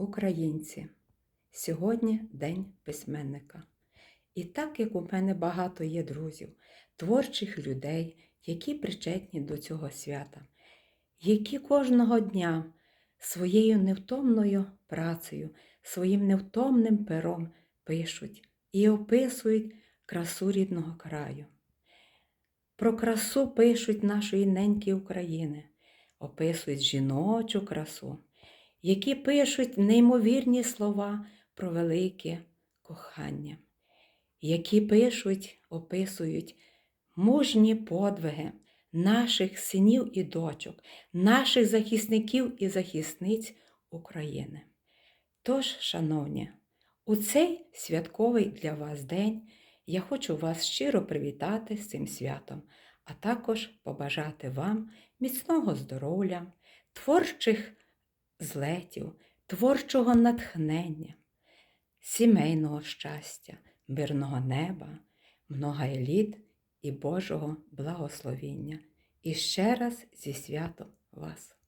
Українці, сьогодні День письменника. І так як у мене багато є друзів, творчих людей, які причетні до цього свята, які кожного дня своєю невтомною працею, своїм невтомним пером пишуть і описують красу рідного краю. Про красу пишуть нашої неньки України, описують жіночу красу, які пишуть неймовірні слова про велике кохання, які пишуть, описують мужні подвиги наших синів і дочок, наших захисників і захисниць України. Тож, шановні, у цей святковий для вас день я хочу вас щиро привітати з цим святом, а також побажати вам міцного здоров'я, творчих злетів, творчого натхнення, сімейного щастя, мирного неба, много еліт і Божого благословіння. І ще раз зі святом вас!